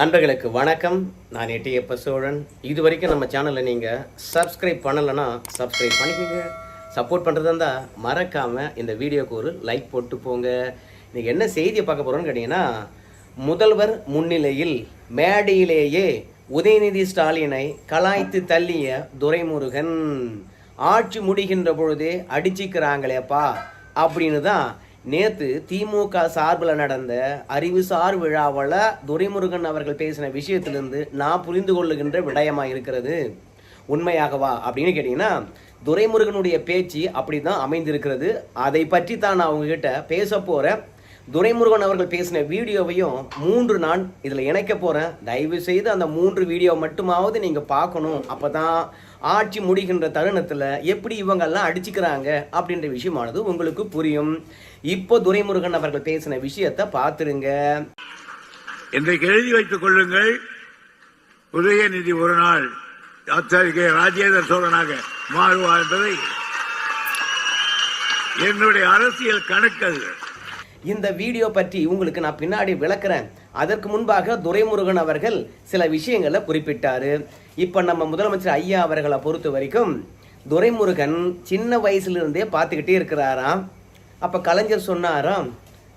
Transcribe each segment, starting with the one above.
நண்பர்களுக்கு வணக்கம். நான் எட்டியப்ப சோழன். இது வரைக்கும் நம்ம சேனலை நீங்கள் சப்ஸ்கிரைப் பண்ணலைன்னா சப்ஸ்கிரைப் பண்ணிக்கோங்க. சப்போர்ட் பண்ணுறதா இருந்தால் மறக்காமல் இந்த வீடியோக்கு ஒரு லைக் போட்டு போங்க. இன்றைக்கி என்ன செய்தியை பார்க்க போகிறோன்னு கேட்டிங்கன்னா முதல்வர் முன்னிலையில் மேடையிலேயே உதயநிதி ஸ்டாலினை கலாய்த்து தள்ளிய துரைமுருகன். ஆட்சி முடிகின்ற பொழுதே அடிச்சிக்கிறாங்களேப்பா அப்படின்னு தான் நேத்து திமுக சார்பில் நடந்த அறிவுசார் விழாவில் துரைமுருகன் அவர்கள் பேசின விஷயத்திலிருந்து நான் புரிந்து கொள்ளுகின்ற விடயமா இருக்கிறது? உண்மையாகவா? அப்படின்னு கேட்டிங்கன்னா துரைமுருகனுடைய பேச்சு அப்படி தான் அமைந்திருக்கிறது. அதை பற்றி தான் நான் உங்ககிட்ட பேச போகிறேன் துரைமுருகன் அவர்கள் பேசின வீடியோவையும் மூன்று நான் இதில் இணைக்க போகிறேன் தயவு செய்து அந்த மூன்று வீடியோ மட்டுமாவது நீங்கள் பார்க்கணும். அப்போ தான் ஆட்சி முடிகின்ற தருணத்தில் எப்படி இவங்கெல்லாம் அடிச்சுக்கிறாங்க அப்படின்ற விஷயமானது உங்களுக்கு புரியும். இப்போ துரைமுருகன் அவர்கள் பேசின விஷயத்தை பார்த்துருங்க. இன்றைக்கு எழுதி வைத்துக் கொள்ளுங்கள். உதயநிதி ஒரு நாள் அத்தகைய ராஜேந்திர சோழனாக மாறுவார் என்பதை என்னுடைய அரசியல் கணக்கு இந்த வீடியோ பற்றி உங்களுக்கு நான் பின்னாடி விளக்குறேன். அதற்கு முன்பாக துரைமுருகன் அவர்கள் சில விஷயங்களை குறிப்பிட்டாரு. இப்போ நம்ம முதலமைச்சர் ஐயா அவர்களை பொறுத்த வரைக்கும் துரைமுருகன் சின்ன வயசுலேருந்தே பார்த்துக்கிட்டே இருக்கிறாராம். அப்போ கலைஞர் சொன்னாராம்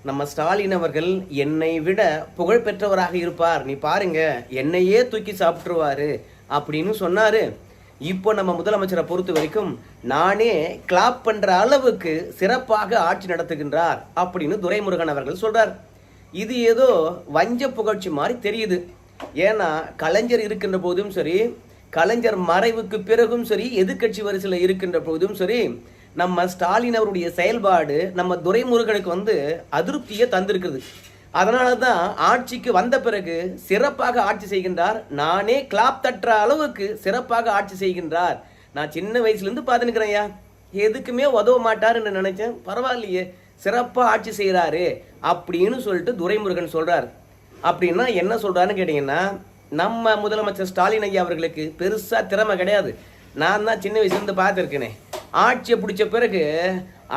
நம்ம ஸ்டாலின் அவர்கள் என்னை விட புகழ் பெற்றவராக இருப்பார். நீ பாருங்க என்னையே தூக்கி சாப்பிட்ருவாரு அப்படின்னு சொன்னார். இப்போ நம்ம முதலமைச்சரை பொறுத்த வரைக்கும் நானே கிளாப் பண்ணுற அளவுக்கு சிறப்பாக ஆட்சி நடத்துகின்றார் அப்படின்னு துரைமுருகன் அவர்கள் சொல்கிறார் இது ஏதோ வஞ்ச புகழ்ச்சி மாதிரி தெரியுது. ஏன்னா கலைஞர் இருக்கின்ற போதும் சரி கலைஞர் மறைவுக்கு பிறகும் சரி எதிர்க்கட்சி வரிசையில் இருக்கின்ற போதும் சரி நம்ம ஸ்டாலின் அவருடைய செயல்பாடு நம்ம துரைமுருகனுக்கு வந்து அதிருப்தியை தந்திருக்குது அதனால தான் ஆட்சிக்கு வந்த பிறகு சிறப்பாக ஆட்சி செய்கின்றார். நானே கிளாப் தட்டுற அளவுக்கு சிறப்பாக ஆட்சி செய்கின்றார். நான் சின்ன வயசுலேருந்து பார்த்துனுக்கிறேன்யா எதுக்குமே உதவ மாட்டாருன்னு நினைச்சேன். பரவாயில்லையே சிறப்பாக ஆட்சி செய்கிறாரு அப்படின்னு சொல்லிட்டு துரைமுருகன் சொல்கிறார் அப்படின்னா என்ன சொல்கிறான்னு கேட்டிங்கன்னா நம்ம முதலமைச்சர் ஸ்டாலின் ஐயா அவர்களுக்கு பெருசாக திறமை கிடையாது. நான் தான் சின்ன வயசுலேருந்து பார்த்துருக்கேனே. ஆட்சியை பிடிச்ச பிறகு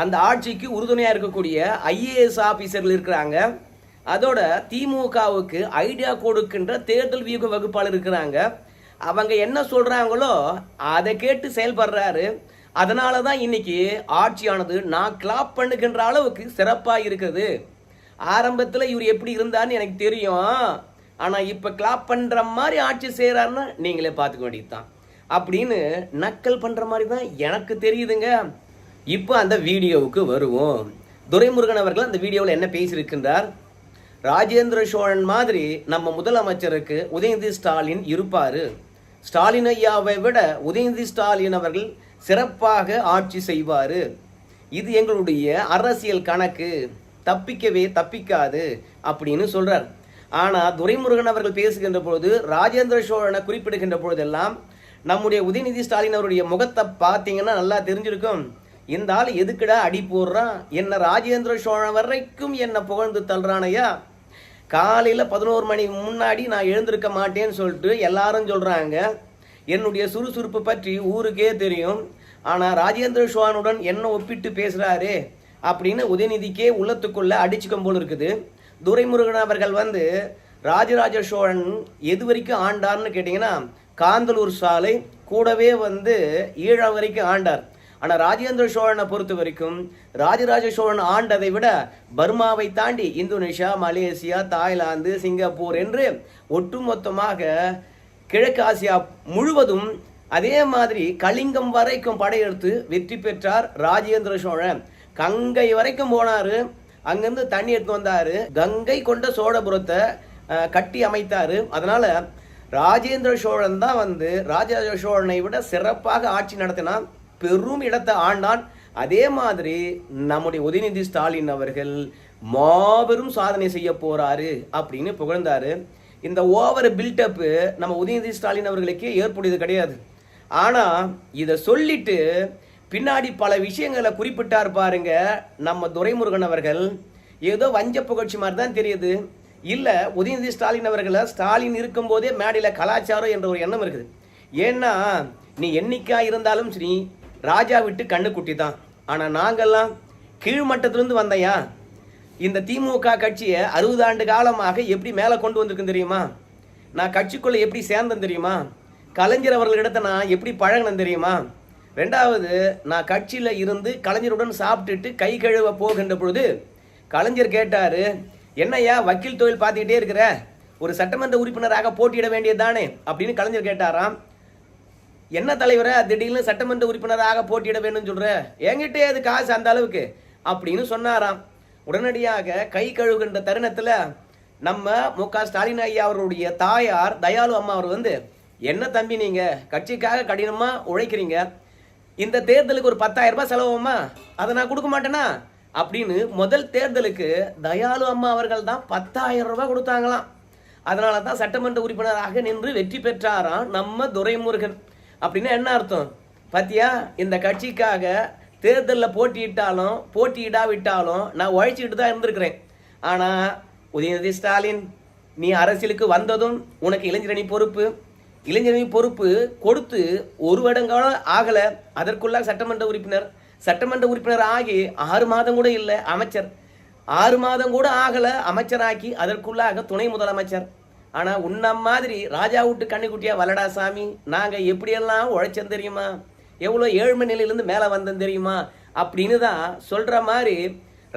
அந்த ஆட்சிக்கு உறுதுணையாக இருக்கக்கூடிய ஐஏஎஸ் ஆஃபீஸர்கள் இருக்கிறாங்க. அதோட திமுகவுக்கு ஐடியா கொடுக்கின்ற தேர்தல் வியூக வகுப்பாளர் இருக்கிறாங்க. அவங்க என்ன சொல்கிறாங்களோ அதை கேட்டு செயல்படுறாரு. அதனால தான் இன்னைக்கு ஆட்சியானது நான் கிளாப் பண்ணுகின்ற அளவுக்கு சிறப்பாக இருக்குது. ஆரம்பத்தில் இவர் எப்படி இருந்தார்னு எனக்கு தெரியும். ஆனால் இப்போ கிளாப் பண்ணுற மாதிரி ஆட்சி செய்கிறாருன்னா நீங்களே பார்த்துக்க வேண்டியது தான் அப்படின்னு நக்கல் பண்ணுற மாதிரி தான் எனக்கு தெரியுதுங்க. இப்போ அந்த வீடியோவுக்கு வருவோம். துரைமுருகன் அவர்கள் அந்த வீடியோவில் என்ன பேசியிருக்கின்றார்? ராஜேந்திர சோழன் மாதிரி நம்ம முதலமைச்சருக்கு உதயநிதி ஸ்டாலின் இருப்பார். ஸ்டாலின் ஐயாவை விட உதயநிதி ஸ்டாலின் அவர்கள் சிறப்பாக ஆட்சி செய்வார். இது எங்களுடைய அரசியல் கணக்கு. தப்பிக்கவே தப்பிக்காது அப்படின்னு சொல்றார். ஆனால் துரைமுருகன் அவர்கள் பேசுகின்ற பொழுது ராஜேந்திர சோழனை குறிப்பிடுகின்ற பொழுதெல்லாம் நம்முடைய உதயநிதி ஸ்டாலின் அவருடைய முகத்தை பார்த்தீங்கன்னா நல்லா தெரிஞ்சிருக்கும். இந்த ஆள் எதுக்குடா அடி போடுறான் என்ன ராஜேந்திர சோழன் வரைக்கும் என்னை புகழ்ந்து தள்ளுறானையா? காலையில் பதினோரு மணி முன்னாடி நான் எழுந்திருக்க மாட்டேன்னு சொல்லிட்டு எல்லாரும் சொல்கிறாங்க என்னுடைய சுறுசுறுப்பு பற்றி ஊருக்கே தெரியும். ஆனால் ராஜேந்திர சோழனுடன் என்ன ஒப்பிட்டு பேசுகிறாரு அப்படின்னு உதயநிதிக்கே உள்ளத்துக்குள்ள அடிச்சுக்கும் போல் இருக்குது. துரைமுருகன் அவர்கள் வந்து ராஜராஜ சோழன் எது வரைக்கும் ஆண்டார்னு கேட்டிங்கன்னா காந்தலூர் சாலை கூடவே வந்து ஈழம் வரைக்கும் ஆண்டார். ஆனால் ராஜேந்திர சோழனை பொறுத்த வரைக்கும் ராஜராஜ சோழன் ஆண்டதை விட பர்மாவை தாண்டி இந்தோனேஷியா மலேசியா தாய்லாந்து சிங்கப்பூர் என்று ஒட்டுமொத்தமாக கிழக்கு ஆசியா முழுவதும் அதே மாதிரி கலிங்கம் வரைக்கும் படையெடுத்து வெற்றி பெற்றார் ராஜேந்திர சோழன். கங்கை வரைக்கும் போனார். அங்கேருந்து தண்ணி எடுத்து வந்தாரு. கங்கை கொண்ட சோழபுரத்தை கட்டி அமைத்தார். அதனால் ராஜேந்திர சோழன் தான் வந்து ராஜராஜ சோழனை விட சிறப்பாக ஆட்சி நடத்தினான் பெரும் இடத்தை ஆண்டான். அதே மாதிரி நம்முடைய உதயநிதி ஸ்டாலின் அவர்கள் மாபெரும் சாதனை செய்ய போறாரு அப்படின்னு புகழ்ந்தாரு. இந்த ஓவர் பில்டப்பு நம்ம உதயநிதி ஸ்டாலின் அவர்களுக்கே ஏற்புடையது கிடையாது. ஆனால் இதை சொல்லிட்டு பின்னாடி பல விஷயங்களை குறிப்பிட்டார் பாருங்க. நம்ம துரைமுருகன் அவர்கள் ஏதோ வஞ்ச புகழ்ச்சி மாதிரி தான் தெரியுது. இல்லை உதயநிதி ஸ்டாலின் அவர்களை ஸ்டாலின் இருக்கும்போதே மேடையில் கலாச்சாரம் என்ற ஒரு எண்ணம் இருக்குது. ஏன்னா நீ என்னைக்கா இருந்தாலும் சரி ராஜா விட்டு கண்ணுக்குட்டி தான் ஆனால் நாங்கள்லாம் கீழ்மட்டத்திலிருந்து வந்தையா? இந்த திமுக கட்சியை அறுபது ஆண்டு காலமாக எப்படி மேலே கொண்டு வந்திருக்குன்னு தெரியுமா? நான் கட்சிக்குள்ளே எப்படி சேர்ந்தேன் தெரியுமா? கலைஞர் அவர்களிடத்த நான் எப்படி பழகினேன் தெரியுமா? ரெண்டாவது நான் கட்சியில் இருந்து கலைஞருடன் சாப்பிட்டுட்டு கை கழுவ போகின்ற பொழுது கலைஞர் கேட்டார் என்னய்யா வக்கீல் தொழில் பார்த்துக்கிட்டே இருக்கிற? ஒரு சட்டமன்ற உறுப்பினராக போட்டியிட வேண்டியது தானே? அப்படின்னு கலைஞர் கேட்டாராம். என்ன தலைவரை திடீர்னு சட்டமன்ற உறுப்பினராக போட்டியிட வேணும்னு சொல்கிற என்கிட்டே அது காசு அந்த அளவுக்கு? அப்படின்னு சொன்னாராம். உடனடியாக கை கழுவுகின்ற தருணத்தில் நம்ம மு. க. ஸ்டாலின் ஐயா அவருடைய தாயார் தயாளு அம்மா அவர் வந்து என்ன தம்பி நீங்கள் கட்சிக்காக கடினமாக உழைக்கிறீங்க. இந்த தேர்தலுக்கு ஒரு பத்தாயிரம் ரூபாய் செலவுமா அதை நான் கொடுக்க மாட்டேனா? அப்படின்னு முதல் தேர்தலுக்கு தயாளு அம்மா அவர்கள் தான் பத்தாயிரம் ரூபாய் கொடுத்தாங்களாம். அதனால தான் சட்டமன்ற உறுப்பினராக நின்று வெற்றி பெற்றாராம் நம்ம துரைமுருகன். அப்படின்னா என்ன அர்த்தம்? பாத்தியா இந்த கட்சிக்காக தேர்தலில் போட்டியிட்டாலும் போட்டியிடாவிட்டாலும் நான் உழைச்சிக்கிட்டு தான் இருந்திருக்கிறேன். ஆனால் உதயநிதி ஸ்டாலின் நீ அரசியலுக்கு வந்ததும் உனக்கு இளைஞரணி பொறுப்பு. இளைஞரின் பொறுப்பு கொடுத்து ஒரு வருடங்காலம் ஆகலை. அதற்குள்ளாக சட்டமன்ற உறுப்பினர் சட்டமன்ற உறுப்பினர் ஆகி ஆறு மாதம் கூட இல்லை அமைச்சர். ஆறு மாதம் கூட ஆகலை அமைச்சராக்கி அதற்குள்ளாக துணை முதலமைச்சர். ஆனால் உன்ன மாதிரி ராஜா விட்டு கண்ணுக்குட்டியா வலடா சாமி நாங்கள் எப்படியெல்லாம் உழைச்சோம் தெரியுமா? எவ்வளோ ஏழ்மை நிலையிலேருந்து மேலே வந்தோம் தெரியுமா? அப்படின்னு தான் சொல்கிற மாதிரி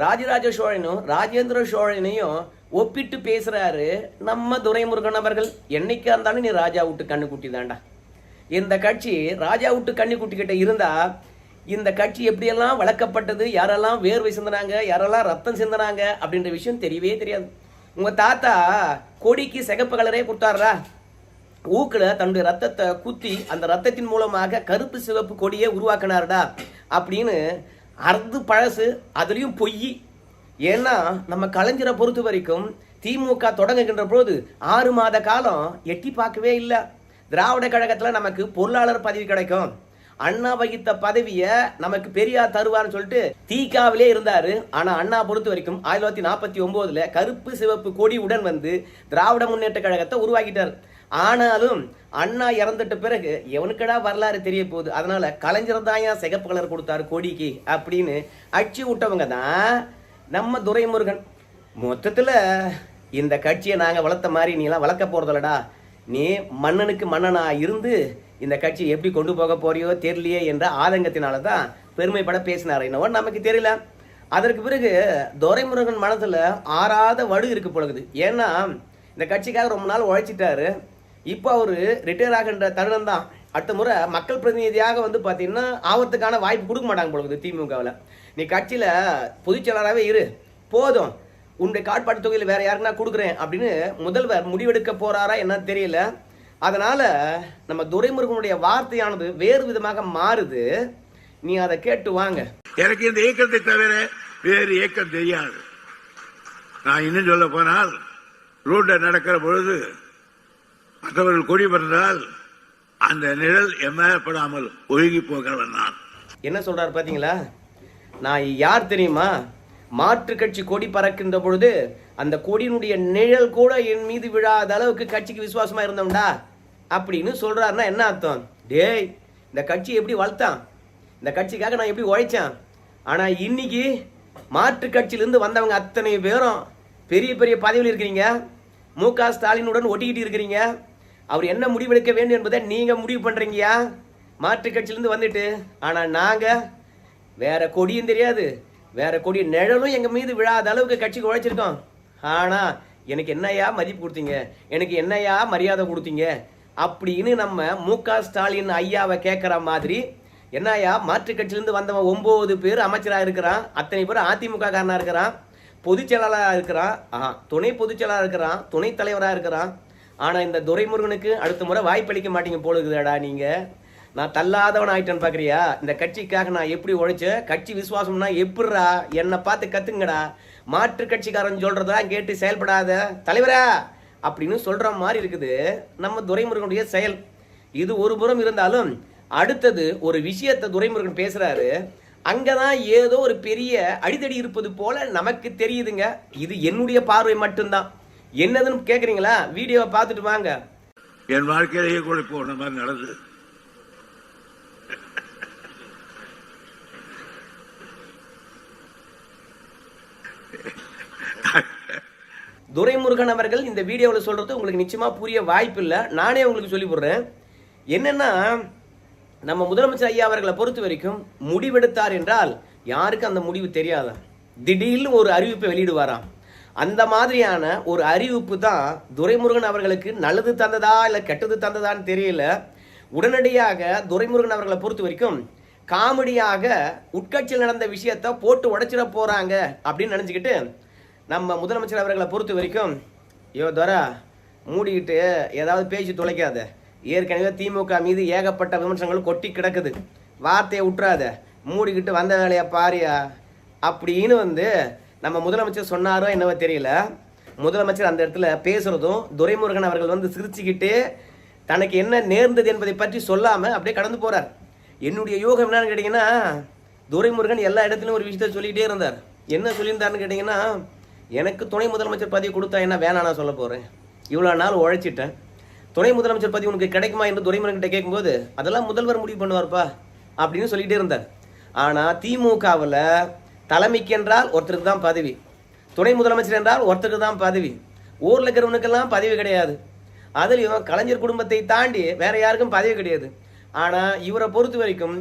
ராஜராஜ சோழனும் ராஜேந்திர சோழனையும் ஒப்பிட்டு பேசுறாரு. நம்ம துரைமுருகன் அவர்கள் என்னைக்கா இருந்தாலும் நீ ராஜா விட்டு கண்ணுக்குட்டி தான்டா இந்த கட்சி ராஜா விட்டு கண்ணுக்குட்டி கிட்ட இருந்தா இந்த கட்சி எப்படியெல்லாம் வளர்க்கப்பட்டது யாரெல்லாம் வேர்வை சிந்தினாங்க யாரெல்லாம் ரத்தம் சிந்தினாங்க அப்படின்ற விஷயம் தெரியவே தெரியாது. உங்க தாத்தா கொடிக்கு சிகப்பு கலரே கொடுத்தாரா ஊக்கில் தன்னுடைய ரத்தத்தை குத்தி அந்த ரத்தத்தின் மூலமாக கருப்பு சிவப்பு கொடியை உருவாக்கினாருடா அப்படின்னு அறுது பழசு அதுலேயும் பொய் ஏன்னா நம்ம கலைஞரை பொறுத்த வரைக்கும் திமுக தொடங்குகின்ற பொழுது ஆறு மாத காலம் எட்டி பார்க்கவே இல்லை. திராவிட கழகத்தில் நமக்கு பொருளாளர் பதவி கிடைக்கும். அண்ணா வகித்த பதவியை நமக்கு பெரியார் தருவார்னு சொல்லிட்டு தீகாவிலே இருந்தாரு. ஆனா அண்ணா பொறுத்த வரைக்கும் ஆயிரத்தி தொள்ளாயிரத்தி நாற்பத்தி ஒன்பதுல கருப்பு சிவப்பு கொடி உடன் வந்து திராவிட முன்னேற்ற கழகத்தை உருவாக்கிட்டார். ஆனாலும் அண்ணா இறந்துட்ட பிறகு எவனுக்கடா வரலாறு தெரிய போகுது? அதனால கலைஞர் தான் ஏன் சிகப்பு கலர் கொடுத்தாரு கொடிக்கு? அப்படின்னு அடிச்சு விட்டவங்க தான் நம்ம துரைமுருகன். மொத்தத்தில் இந்த கட்சியை நாங்கள் வளர்த்த மாதிரி நீ எல்லாம் வளர்க்க போகிறதில்லடா நீ மன்னனுக்கு மன்னனா இருந்து இந்த கட்சியை எப்படி கொண்டு போக போறியோ தெரியலையே என்ற ஆதங்கத்தினால தான் பெருமைப்பட பேசினார். என்னவோ நமக்கு தெரியல. அதற்கு பிறகு துரைமுருகன் மனதில் ஆறாத வடு இருக்கு பொழுது ஏன்னா இந்த கட்சிக்காக ரொம்ப நாள் உழைச்சிட்டாரு. இப்போ அவர் ரிட்டையர் ஆகின்ற தருணம் தான். அடுத்த முறை மக்கள் பிரதிநிதியாக வந்து பார்த்தீங்கன்னா ஆபத்துக்கான வாய்ப்பு கொடுக்க மாட்டாங்க பொழுது திமுகவில். நீ கட்சியில் பொதுச்செயலாளராகவே இரு. போதும். உன்னுடைய காட்பாட்டு தொகையில் வேற யாருக்குன்னா கொடுக்குறேன் அப்படின்னு முதல்வர் முடிவெடுக்க போறாரா என்னன்னு தெரியல. அதனால நம்ம துரைமுருகனுடைய வார்த்தையானது வேறு விதமாக மாறுது. நீ அதை கேட்டு வாங்க. எனக்கு இந்த இயக்கத்தை தவிர வேறு இயக்கம் தெரியாது. நான் இன்னும் சொல்ல போனால் ரோட்ல நடக்கிற பொழுது மற்றவர்கள் கொடி பறந்தால் அந்த நிழல் எம்மப்படாமல் ஒழுகி போகிறவன் நான். என்ன சொல்றாரு பாத்தீங்களா? நான் யார் தெரியுமா? மாற்று கட்சி கொடி பறக்கின்ற பொழுது அந்த கொடியினுடைய நிழல் கூட என் மீது விழாத அளவுக்கு கட்சிக்கு விசுவாசமா இருந்தோம்டா அப்படின்னு சொல்றாருன்னா என்ன அர்த்தம்? டேய் இந்த கட்சி எப்படி வளர்த்தான்? இந்த கட்சிக்காக நான் எப்படி உழைச்சேன்? ஆனா இன்னைக்கு மாற்று கட்சியிலிருந்து வந்தவங்க அத்தனை பேரும் பெரிய பெரிய பதவியில் இருக்கிறீங்க. மு க ஸ்டாலினுடன் ஒட்டிக்கிட்டு இருக்கிறீங்க. அவர் என்ன முடிவெடுக்க வேண்டும் என்பதை நீங்க முடிவு பண்றீங்கயா? மாற்று கட்சியிலிருந்து வந்துட்டு ஆனா நாங்கள் வேற கொடியும் தெரியாது. வேற கொடி நிழலும் எங்க மீது விழாத அளவுக்கு கட்சிக்கு உழைச்சிருக்கோம். ஆனா எனக்கு என்னையா மதிப்பு கொடுத்தீங்க? எனக்கு என்னையா மரியாதை கொடுத்தீங்க? அப்படின்னு நம்ம மு க ஸ்டாலின் ஐயாவை கேட்குற மாதிரி என்னையா மாற்று கட்சியிலேருந்து வந்தவன் ஒம்பது பேர் அமைச்சராக இருக்கிறான் அத்தனை பேர் அதிமுக காரனா இருக்கிறான் பொதுச் செயலாளராக இருக்கிறான் ஆஹா துணை பொதுச் செயலாளராக இருக்கிறான் துணைத் தலைவராக இருக்கிறான். ஆனால் இந்த துரைமுருகனுக்கு அடுத்த முறை வாய்ப்பளிக்க மாட்டீங்க போலுக்குதாடா நீங்கள் நான் தள்ளாதவன் ஆயிட்டேன்னு பாக்குறியா? இந்த கட்சிக்காக நான் எப்படி உழைச்சேன் கட்சி விசுவாசம்னா எப்படிரா என்னை பார்த்து கத்துங்கடா. மாற்று கட்சிக்காரன் சொல்றதெல்லாம் கேட்டு செயல்படாத. தலைவரா! அப்படின்னு சொல்ற மாதிரி இருக்குது நம்ம துரைமுருகனுடைய செயல். இது ஒரு புறம் இருந்தாலும் அடுத்தது ஒரு விஷயத்தை துரைமுருகன் பேசுறாரு. அங்கதான் ஏதோ ஒரு பெரிய அடிதடி இருப்பது போல நமக்கு தெரியுதுங்க. இது என்னுடைய பார்வை மட்டும்தான். என்னதுன்னு கேக்குறீங்களா? வீடியோவை பார்த்துட்டு வாங்க. என் வாழ்க்கையிலேயே கூட போன மாதிரி நடந்தது. துரைமுருகன் அவர்கள் இந்த வீடியோவில் சொல்கிறது உங்களுக்கு நிச்சயமாக புரிய வாய்ப்பு இல்லை நானே உங்களுக்கு சொல்லி போடுறேன் என்னென்னா நம்ம முதலமைச்சர் ஐயா அவர்களை பொறுத்த வரைக்கும் முடிவெடுத்தார் என்றால் யாருக்கும் அந்த முடிவு தெரியாதான் திடீர்னு ஒரு அறிவிப்பை வெளியிடுவாராம். அந்த மாதிரியான ஒரு அறிவிப்பு தான் துரைமுருகன் அவர்களுக்கு நல்லது தந்ததா இல்லை கெட்டது தந்ததான்னு தெரியல. உடனடியாக துரைமுருகன் அவர்களை பொறுத்த வரைக்கும் காமெடியாக உட்கட்சியில் நடந்த விஷயத்த போட்டு உடைச்சிட போகிறாங்க அப்படின்னு நினச்சிக்கிட்டு நம்ம முதலமைச்சர் அவர்களை பொறுத்த வரைக்கும் யோ துவரா மூடிக்கிட்டு ஏதாவது பேசி துளைக்காத ஏற்கனவே திமுக மீது ஏகப்பட்ட விமர்சனங்கள் கொட்டி கிடக்குது. வார்த்தையை விட்டுறாத மூடிக்கிட்டு வந்த வேலையை பாரியா. அப்படின்னு வந்து நம்ம முதலமைச்சர் சொன்னாரோ என்னவோ தெரியல. முதலமைச்சர் அந்த இடத்துல பேசுறதும் துரைமுருகன் அவர்கள் வந்து சிரிச்சுக்கிட்டு தனக்கு என்ன நேர்ந்தது என்பதை பற்றி சொல்லாமல் அப்படியே கடந்து போகிறார் என்னுடைய யோகம் என்னன்னு கேட்டிங்கன்னா துரைமுருகன் எல்லா இடத்துலையும் ஒரு விஷயத்த சொல்லிகிட்டே இருந்தார். என்ன சொல்லியிருந்தாருன்னு கேட்டிங்கன்னா எனக்கு துணை முதலமைச்சர் பதவி கொடுத்தா என்ன வேணாம் நான் சொல்ல போகிறேன் இவ்வளோ நாள் உழைச்சிட்டேன். துணை முதலமைச்சர் பதவி உனக்கு கிடைக்குமா என்று துரைமுருகன்கிட்ட கேட்கும்போது அதெல்லாம் முதல்வர் முடிவு பண்ணுவார்ப்பா அப்படின்னு சொல்லிகிட்டே இருந்தார். ஆனால் திமுகவில் தலைமைக்கென்றால் ஒருத்தருக்கு தான் பதவி துணை முதலமைச்சர் என்றால் ஒருத்தருக்கு தான் பதவி ஊரில் இருக்கிறவனுக்கெல்லாம் பதவி கிடையாது. அதுலேயும் கலைஞர் குடும்பத்தை தாண்டி வேற யாருக்கும் பதவி கிடையாது. ஆனால் இவரை பொறுத்த வரைக்கும்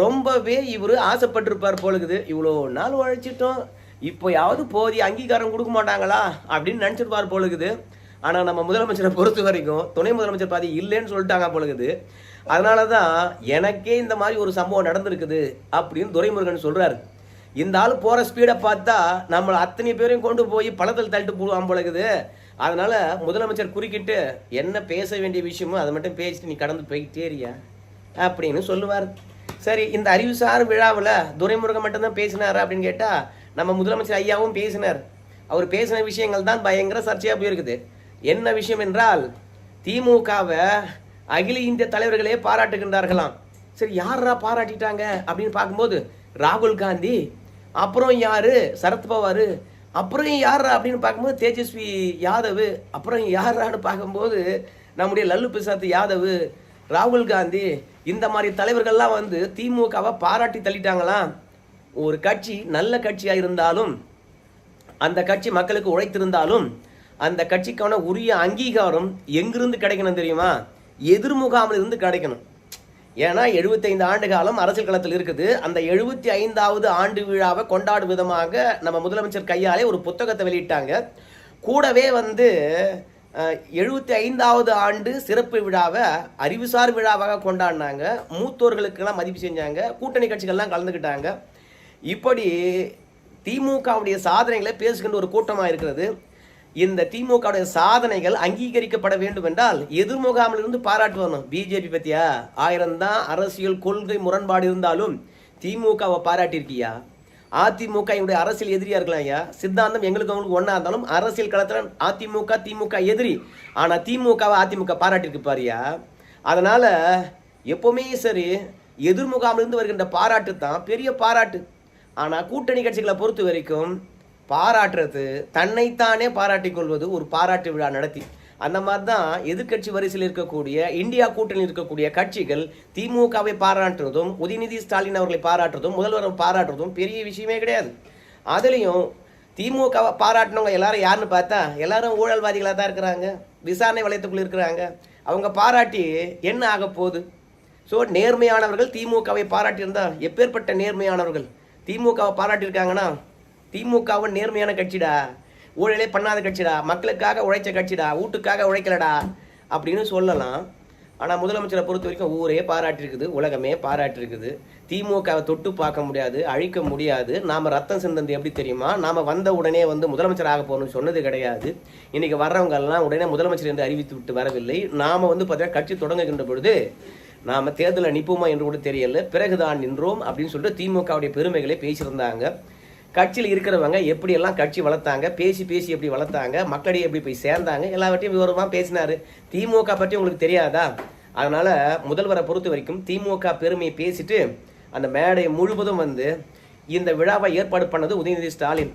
ரொம்பவே இவர் ஆசைப்பட்டிருப்பார் போலுக்குது. இவ்வளோ நாள் உழைச்சிட்டோம். இப்போயாவது போதிய அங்கீகாரம் கொடுக்க மாட்டாங்களா அப்படின்னு நினச்சிருப்பார் போலுக்குது ஆனால் நம்ம முதலமைச்சரை பொறுத்த வரைக்கும் துணை முதலமைச்சர் பாதி இல்லைன்னு சொல்லிட்டாங்க போலுக்குது அதனால தான் எனக்கே இந்த மாதிரி ஒரு சம்பவம் நடந்திருக்குது அப்படின்னு துரைமுருகன் சொல்கிறாரு இந்த ஆள் போகிற ஸ்பீடை பார்த்தா நம்மளை அத்தனை பேரையும் கொண்டு போய் பழத்தில் தள்ளிட்டு போடுவான் போலக்குது அதனால் முதலமைச்சர் குறுக்கிட்டு என்ன பேச வேண்டிய விஷயமோ அதை மட்டும் பேசிட்டு நீ கடந்து போய்கிட்டேரியா அப்படின்னு சொல்லுவார். சரி இந்த அறிவுசார் விழாவில் துரைமுருகன் மட்டும்தான் பேசினார் அப்படின்னு கேட்டால் நம்ம முதலமைச்சர் ஐயாவும் பேசினார். அவர் பேசின விஷயங்கள் தான் பயங்கர சர்ச்சையாக போயிருக்குது. என்ன விஷயம் என்றால் திமுகவை அகில இந்திய தலைவர்களே பாராட்டுகின்றார்களாம். சரி யாரா பாராட்டிட்டாங்க அப்படின்னு பார்க்கும்போது ராகுல் காந்தி அப்புறம் யாரு? சரத்பவார் அப்புறம் யாரா அப்படின்னு பார்க்கும்போது தேஜஸ்வி யாதவ். அப்புறம் யாரான்னு பார்க்கும்போது நம்முடைய லல்லு பிரசாத் யாதவ் ராகுல் காந்தி இந்த மாதிரி தலைவர்கள்லாம் வந்து திமுகவை பாராட்டி தள்ளிட்டாங்களாம். ஒரு கட்சி நல்ல கட்சியாக இருந்தாலும் அந்த கட்சி மக்களுக்கு உழைத்திருந்தாலும் அந்த கட்சிக்கான உரிய அங்கீகாரம் எங்கிருந்து கிடைக்கணும் தெரியுமா? எதிர்முகாமில் இருந்து கிடைக்கணும். ஏன்னா 75 ஆண்டு காலம் அரசியல் களத்தில் இருக்குது. அந்த எழுபத்தி ஐந்தாவது ஆண்டு விழாவை கொண்டாடும் விதமாக நம்ம முதலமைச்சர் கையாலே ஒரு புத்தகத்தை வெளியிட்டாங்க. கூடவே வந்து எழுபத்தி ஐந்தாவது ஆண்டு சிறப்பு விழாவை அறிவுசார் விழாவாக கொண்டாடினாங்க. மூத்தோர்களுக்கெல்லாம் மதிப்பு செஞ்சாங்க. கூட்டணி கட்சிகள்லாம் கலந்துக்கிட்டாங்க. இப்படி திமுகவுடைய சாதனைகளை பேசுகின்ற ஒரு கூட்டமாக இருக்கிறது. இந்த திமுகவுடைய சாதனைகள் அங்கீகரிக்கப்பட வேண்டும் என்றால் எதிர்முகாமிலிருந்து பாராட்டு வரணும். பிஜேபி பற்றியா ஆயிரம் தான் அரசியல் கொள்கை முரண்பாடு இருந்தாலும் திமுகவை பாராட்டியிருக்கியா? அதிமுக என்னுடைய அரசியல் எதிரியா இருக்கலாம் ஐயா. சித்தாந்தம் எங்களுக்கு அவங்களுக்கு ஒன்றா இருந்தாலும் அரசியல் களத்தில் அதிமுக திமுக எதிரி. ஆனால் திமுகவை அதிமுக பாராட்டியிருக்கு பாரியா அதனால் எப்போவுமே சரி எதிர்முகாமிலிருந்து வருகின்ற பாராட்டு தான் பெரிய பாராட்டு. ஆனால் கூட்டணி கட்சிகளை பொறுத்த வரைக்கும் பாராட்டுறது தன்னைத்தானே பாராட்டிக் கொள்வது ஒரு பாராட்டு விழா நடத்தி. அந்த மாதிரி தான் எதிர்க்கட்சி வரிசையில் இருக்கக்கூடிய இந்தியா கூட்டணியில் இருக்கக்கூடிய கட்சிகள் திமுகவை பாராட்டுறதும் உதயநிதி ஸ்டாலின் அவர்களை பாராட்டுறதும் முதல்வரை பாராட்டுறதும் பெரிய விஷயமே கிடையாது. அதுலேயும் திமுகவை பாராட்டினவங்க எல்லாரும் யாருன்னு பார்த்தா எல்லாரும் ஊழல்வாதிகளாக தான் இருக்கிறாங்க விசாரணை வளையத்துக்குள்ள இருக்கிறாங்க. அவங்க பாராட்டி என்ன ஆக போகுது? ஸோ நேர்மையானவர்கள் திமுகவை பாராட்டியிருந்தால் எப்பேற்பட்ட நேர்மையானவர்கள்? திமுகவை பாராட்டியிருக்காங்கன்னா திமுகவும் நேர்மையான கட்சிடா? ஊழலே பண்ணாத கட்சிடா? மக்களுக்காக உழைச்ச கட்சிடா? வீட்டுக்காக உழைக்கலடா? அப்படின்னு சொல்லலாம். ஆனால் முதலமைச்சரை பொறுத்த வரைக்கும் ஊரே பாராட்டியிருக்குது உலகமே பாராட்டியிருக்குது. திமுகவை தொட்டு பார்க்க முடியாது அழிக்க முடியாது. நாம் ரத்தம் சிந்தந்து எப்படி தெரியுமா? நாம் வந்த உடனே வந்து முதலமைச்சர் ஆக போகணும்னு சொன்னது கிடையாது. இன்றைக்கி வர்றவங்கெல்லாம் உடனே முதலமைச்சர் என்று அறிவித்து விட்டு வரவில்லை. நாம் வந்து பார்த்தீங்கன்னா கட்சி தொடங்குகின்ற பொழுது நாம் தேர்தலில் நிற்போமா என்று கூட தெரியல. பிறகுதான் நின்றோம் அப்படின்னு சொல்லிட்டு திமுகவுடைய பெருமைகளை பேசியிருந்தாங்க. கட்சியில் இருக்கிறவங்க எப்படியெல்லாம் கட்சி வளர்த்தாங்க பேசி பேசி எப்படி வளர்த்தாங்க மக்களிடையே எப்படி போய் சேர்ந்தாங்க எல்லாவற்றையும் விவரமாக பேசினார். திமுக பற்றி உங்களுக்கு தெரியாதா? அதனால் முதல்வரை பொறுத்த வரைக்கும் திமுக பெருமையை பேசிட்டு அந்த மேடை முழுவதும் வந்து இந்த விழாவை ஏற்பாடு பண்ணது உதயநிதி ஸ்டாலின்.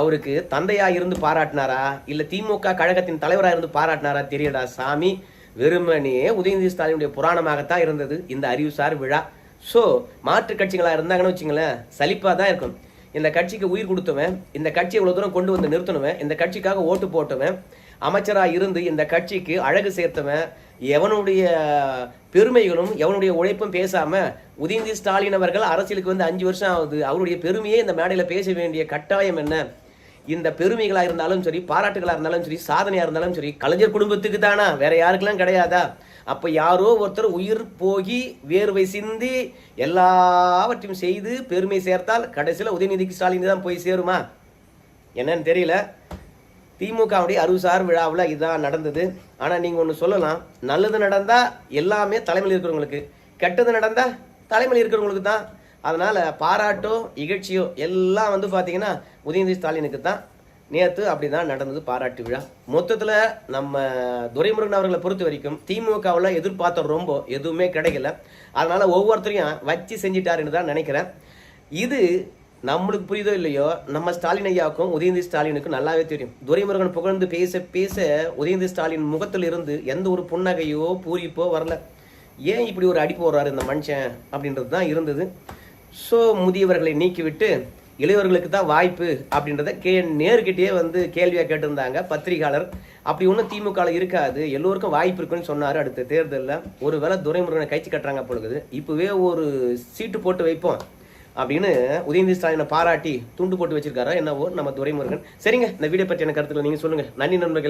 அவருக்கு தந்தையாக இருந்து பாராட்டினாரா? இல்லை திமுக கழகத்தின் தலைவராக இருந்து பாராட்டினாரா? தெரியடா சாமி. வெறுமனே உதயநிதி ஸ்டாலினுடைய புராணமாகத்தான் இருந்தது இந்த அறிவுசார் விழா. ஸோ மாற்று கட்சிகளாக இருந்தாங்கன்னு வச்சுங்களேன் சலிப்பாக தான் இருக்கும். இந்த கட்சிக்கு உயிர் கொடுத்தவன் இந்த கட்சி இவ்வளோ தூரம் கொண்டு வந்து நிறுத்தினவன் இந்த கட்சிக்காக ஓட்டு போட்டவன் அமைச்சராக இருந்து இந்த கட்சிக்கு அழகு சேர்த்தவன் எவனுடைய பெருமைகளும் எவனுடைய உழைப்பும் பேசாமல் உதயநிதி ஸ்டாலின் அவர்கள் அரசியலுக்கு வந்து அஞ்சு வருஷம் ஆகுது. அவருடைய பெருமையே இந்த மேடையில் பேச வேண்டிய கட்டாயம் என்ன? இந்த பெருமைகளாக இருந்தாலும் சரி பாராட்டுகளாக இருந்தாலும் சரி சாதனையாக இருந்தாலும் சரி கலைஞர் குடும்பத்துக்கு தானா? வேற யாருக்கெல்லாம் கிடையாதா? அப்போ யாரோ ஒருத்தர் உயிர் போகி வேர்வை சிந்தி எல்லாவற்றையும் செய்து பெருமை சேர்த்தால் கடைசியில் உதயநிதிக்கு ஸ்டாலின் தான் போய் சேருமா? என்னன்னு தெரியல. திமுகவுடைய அறுபசார் விழாவில் இதுதான் நடந்தது. ஆனால் நீங்கள் ஒன்று சொல்லலாம். நல்லது நடந்தால் எல்லாமே தலைமையில் இருக்கிறவங்களுக்கு. கெட்டது நடந்தால் தலைமையில் இருக்கிறவங்களுக்கு தான் அதனால் பாராட்டோ இகழ்ச்சியோ எல்லாம் வந்து பார்த்தீங்கன்னா உதயநிதி ஸ்டாலினுக்கு தான். நேற்று அப்படி தான் நடந்தது பாராட்டு விழா. மொத்தத்தில் நம்ம துரைமுருகன் அவர்களை பொறுத்த வரைக்கும் திமுகவில் எதிர்பார்த்த ரொம்ப எதுவுமே கிடைக்கல. அதனால் ஒவ்வொருத்தரையும் வச்சு செஞ்சிட்டாருன்னு தான் நினைக்கிறேன். இது நம்மளுக்கு புரியுதோ இல்லையோ நம்ம ஸ்டாலின் ஐயாவுக்கும் உதயநிதி ஸ்டாலினுக்கும் நல்லாவே தெரியும். துரைமுருகன் புகழ்ந்து பேச பேச உதயநிதி ஸ்டாலின் முகத்தில் இருந்து எந்த ஒரு புன்னகையோ பூரிப்போ வரல. ஏன் இப்படி ஒரு அடி போடுறாரு இந்த மனுஷன் அப்படின்றது தான் இருந்தது. ஸோ முதியவர்களை நீக்கிவிட்டு இளையவர்களுக்கு தான் வாய்ப்பு அப்படின்றத கே நேர்கிட்டயே வந்து கேள்வியாக கேட்டிருந்தாங்க. பத்திரிகையாளர். அப்படி ஒன்றும் திமுக இருக்காது. எல்லோருக்கும் வாய்ப்பு இருக்குன்னு சொன்னார் அடுத்த தேர்தலில். ஒருவேளை துரைமுருகனை கைச்சு கட்டுறாங்க பொழுது இப்போவே ஒரு சீட்டு போட்டு வைப்போம் அப்படின்னு உதயநிதி ஸ்டாலினை பாராட்டி துண்டு போட்டு வச்சிருக்காரா என்னவோ நம்ம துரைமுருகன். சரிங்க இந்த வீடியோ பற்றி எனக்கு கருத்துல நீங்க சொல்லுங்க. நன்றி நண்பர்கள்.